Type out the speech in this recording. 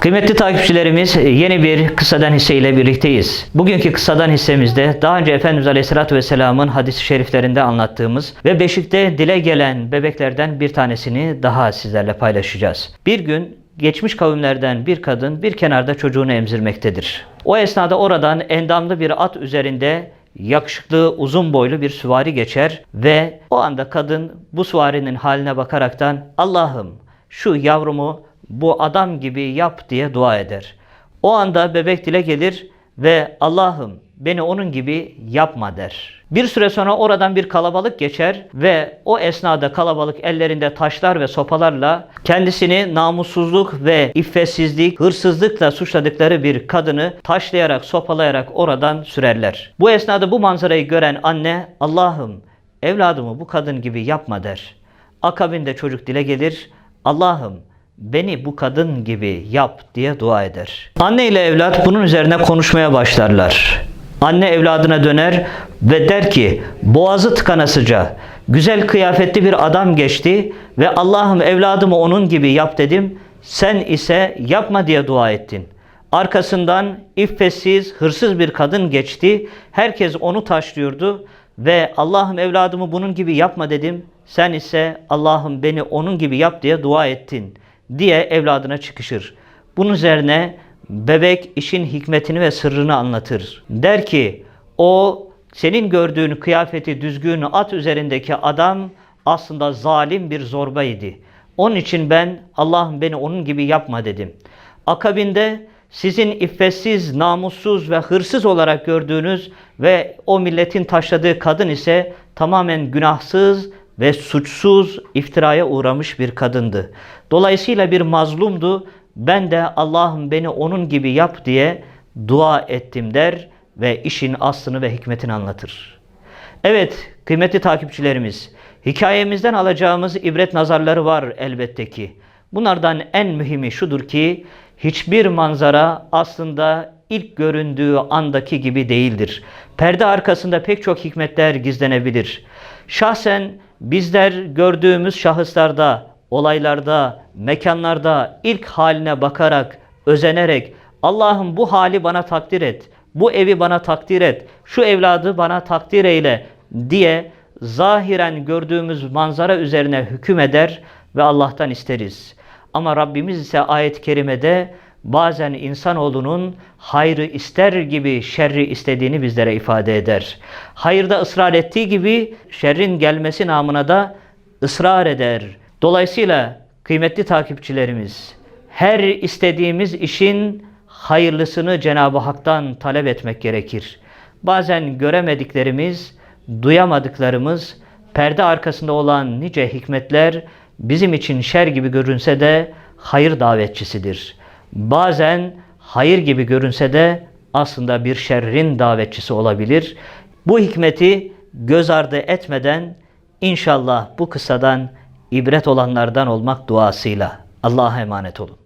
Kıymetli takipçilerimiz yeni bir kıssadan hisse ile birlikteyiz. Bugünkü kıssadan hissemizde daha önce Efendimiz Aleyhisselatü Vesselam'ın hadis-i şeriflerinde anlattığımız ve beşikte dile gelen bebeklerden bir tanesini daha sizlerle paylaşacağız. Bir gün geçmiş kavimlerden bir kadın bir kenarda çocuğunu emzirmektedir. O esnada oradan endamlı bir at üzerinde yakışıklı, uzun boylu bir süvari geçer ve o anda kadın bu süvarinin haline bakaraktan Allah'ım şu yavrumu bu adam gibi yap diye dua eder. O anda bebek dile gelir ve Allah'ım beni onun gibi yapma der. Bir süre sonra oradan bir kalabalık geçer ve o esnada kalabalık ellerinde taşlar ve sopalarla kendisini namussuzluk ve iffetsizlik, hırsızlıkla suçladıkları bir kadını taşlayarak, sopalayarak oradan sürerler. Bu esnada bu manzarayı gören anne Allah'ım evladımı bu kadın gibi yapma der. Akabinde çocuk dile gelir. Allah'ım beni bu kadın gibi yap diye dua eder. Anne ile evlat bunun üzerine konuşmaya başlarlar. Anne evladına döner ve der ki boğazı tıkanasıca güzel kıyafetli bir adam geçti ve Allah'ım evladımı onun gibi yap dedim. Sen ise yapma diye dua ettin. Arkasından iffetsiz, hırsız bir kadın geçti. Herkes onu taşlıyordu ve Allah'ım evladımı bunun gibi yapma dedim. Sen ise Allah'ım beni onun gibi yap diye dua ettin diye evladına çıkışır. Bunun üzerine bebek işin hikmetini ve sırrını anlatır. Der ki o senin gördüğün kıyafeti düzgün at üzerindeki adam aslında zalim bir zorbaydı. Onun için ben Allah'ım beni onun gibi yapma dedim. Akabinde sizin iffetsiz, namussuz ve hırsız olarak gördüğünüz ve o milletin taşladığı kadın ise tamamen günahsız ve suçsuz iftiraya uğramış bir kadındı. Dolayısıyla bir mazlumdu. Ben de Allah'ım beni onun gibi yap diye dua ettim der ve işin aslını ve hikmetini anlatır. Evet kıymetli takipçilerimiz hikayemizden alacağımız ibret nazarları var elbette ki. Bunlardan en mühimi şudur ki hiçbir manzara aslında ilk göründüğü andaki gibi değildir. Perde arkasında pek çok hikmetler gizlenebilir. Şahsen bizler gördüğümüz şahıslarda, olaylarda, mekanlarda ilk haline bakarak, özenerek Allah'ım bu hali bana takdir et, bu evi bana takdir et, şu evladı bana takdir eyle diye zahiren gördüğümüz manzara üzerine hüküm eder ve Allah'tan isteriz. Ama Rabbimiz ise ayet-i kerimede bazen insanoğlunun hayrı ister gibi şerri istediğini bizlere ifade eder. Hayırda ısrar ettiği gibi şerrin gelmesi namına da ısrar eder. Dolayısıyla kıymetli takipçilerimiz her istediğimiz işin hayırlısını Cenab-ı Hak'tan talep etmek gerekir. Bazen göremediklerimiz, duyamadıklarımız, perde arkasında olan nice hikmetler bizim için şer gibi görünse de hayır davetçisidir. Bazen hayır gibi görünse de aslında bir şerrin davetçisi olabilir. Bu hikmeti göz ardı etmeden inşallah bu kıssadan ibret olanlardan olmak duasıyla Allah'a emanet olun.